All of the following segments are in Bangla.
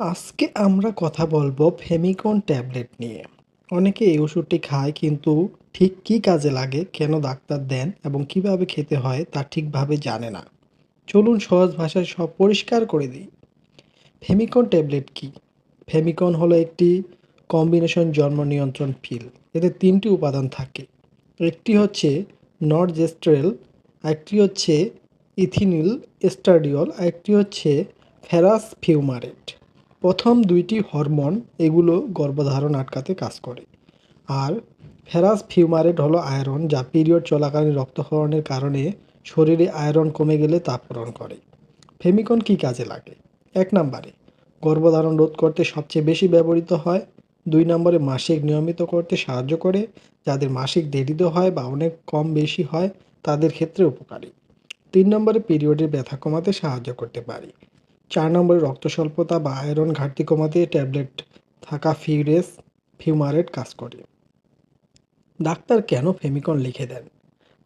আজকে আমরা কথা বলব ফেমিকন ট্যাবলেট নিয়ে। অনেকে এই ওষুধটি খায়, কিন্তু ঠিক কী কাজে লাগে, কেন ডাক্তার দেন এবং কীভাবে খেতে হয় তা ঠিকভাবে জানে না। চলুন সহজ ভাষায় সব পরিষ্কার করে দিই। ফেমিকন ট্যাবলেট কি? ফেমিকন হলো একটি কম্বিনেশন জন্ম নিয়ন্ত্রণ পিল। এতে তিনটি উপাদান থাকে। একটি হচ্ছে নরজেস্ট্রেল একটি হচ্ছে ইথিনিল এস্টাডিওল একটি হচ্ছে ফেরাস ফিউমারেট প্রথম দুইটি হরমোন এগুলো গর্ভধারণ আটকাতে কাজ করে। আর ফেরাস ফিউমারেট হলো আয়রন যা পিরিয়ড চলাকালীন রক্তক্ষরণের কারণে শরীরে আয়রন কমে গেলে তা পূরণ করে। ফেমিকন কী কাজে লাগে? এক নম্বরে, গর্ভধারণ রোধ করতে সবচেয়ে বেশি ব্যবহৃত হয়। দুই নম্বরে, মাসিক নিয়মিত করতে সাহায্য করে, যাদের মাসিক দেরিতে হয় বা অনেক কম বেশি হয়, তাদের ক্ষেত্রে উপকারী। তিন নম্বরে, পিরিয়ডের ব্যথা কমাতে সাহায্য করতে পারে। চার নম্বরে রক্ত স্বল্পতা বা আয়রন ঘাটতি কমাতে ট্যাবলেট থাকা ফিউরেস ফিউমারেট কাজ করে। ডাক্তার কেন ফেমিকন লিখে দেন?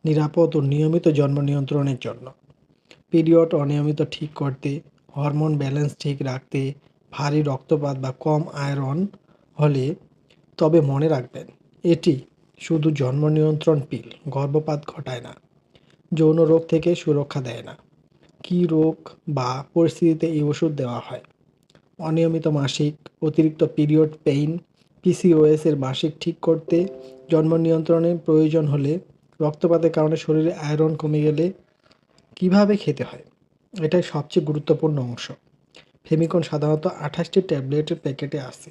নিরাপদ ও নিয়মিত জন্ম নিয়ন্ত্রণের জন্য। পিরিয়ড অনিয়মিত ঠিক করতে, হরমোন ব্যালেন্স ঠিক রাখতে, ভারী রক্তপাত বা কম আয়রন হলে তবে মনে রাখবেন, এটি শুধু জন্ম নিয়ন্ত্রণ পিল, গর্ভপাত ঘটায় না, যৌন রোগ থেকে সুরক্ষা দেয় না। কী রোগ বা পরিস্থিতিতে এই ওষুধ দেওয়া হয়? অনিয়মিত মাসিক, অতিরিক্ত পিরিয়ড পেইন পিসিওএস এর মাসিক ঠিক করতে, জন্ম নিয়ন্ত্রণের প্রয়োজন হলে, রক্তপাতের কারণে শরীরে আয়রন কমে গেলে কীভাবে খেতে হয়? এটাই সবচেয়ে গুরুত্বপূর্ণ অংশ। ফেমিকন সাধারণত আঠাশটি ট্যাবলেটের প্যাকেটে আসে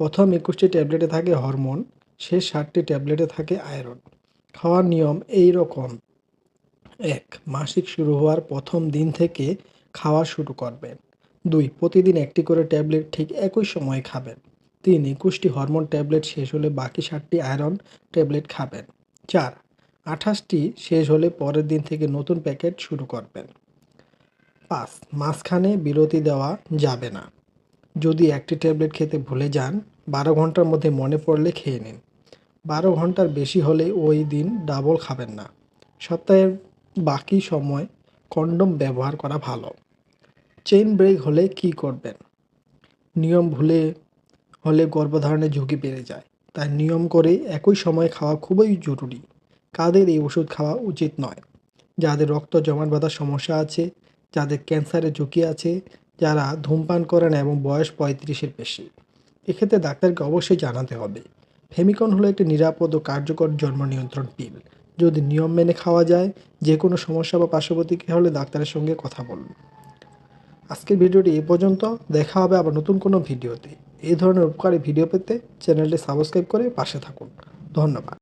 প্রথম একুশটি ট্যাবলেটে থাকে হরমোন, শেষ ষাটটি ট্যাবলেটে থাকে আয়রন। খাওয়ার নিয়ম এই রকম। এক, মাসিক শুরু হওয়ার প্রথম দিন থেকে খাওয়া শুরু করবেন দুই, প্রতিদিন একটি করে ট্যাবলেট ঠিক একই সময়ে খাবেন তিন, একুশটি হরমোন ট্যাবলেট শেষ হলে বাকি ষাটটি আয়রন ট্যাবলেট খাবেন। চার, আঠাশটি শেষ হলে পরের দিন থেকে নতুন প্যাকেট শুরু করবেন। পাঁচ, মাঝখানে বিরতি দেওয়া যাবে না। যদি একটি ট্যাবলেট খেতে ভুলে যান, বারো ঘণ্টার মধ্যে মনে পড়লে খেয়ে নিন। বারো ঘণ্টার বেশি হলে ওই দিন ডাবল খাবেন না। সপ্তাহের বাকি সময় কন্ডম ব্যবহার করা ভালো। চেইন ব্রেক হলে কি করবেন? নিয়ম ভুলে হলে গর্ভধারণের ঝুঁকি বেড়ে যায়। তাই নিয়ম করে একই সময় খাওয়া খুবই জরুরি। কাদের এই ওষুধ খাওয়া উচিত নয়? যাদের রক্ত জমাট বাঁধার সমস্যা আছে, যাদের ক্যান্সারের ঝুঁকি আছে, যারা ধূমপান করেন এবং বয়স পঁয়ত্রিশের বেশি। এক্ষেত্রে ডাক্তারকে অবশ্যই জানাতে হবে। ফেমিকন হলো একটি নিরাপদ ও কার্যকর জন্ম নিয়ন্ত্রণ পিল। যদি নিয়ম মেনে খাওয়া যায়, যে কোনো সমস্যা বা পার্শ্বপ্রতিক্রিয়া হলে ডাক্তারের সঙ্গে কথা বলুন। আজকের ভিডিওটি এ পর্যন্ত। দেখা হবে আবার নতুন কোনো ভিডিওতে। এই ধরনের উপকারী ভিডিও পেতে চ্যানেলটি সাবস্ক্রাইব করে পাশে থাকুন। ধন্যবাদ।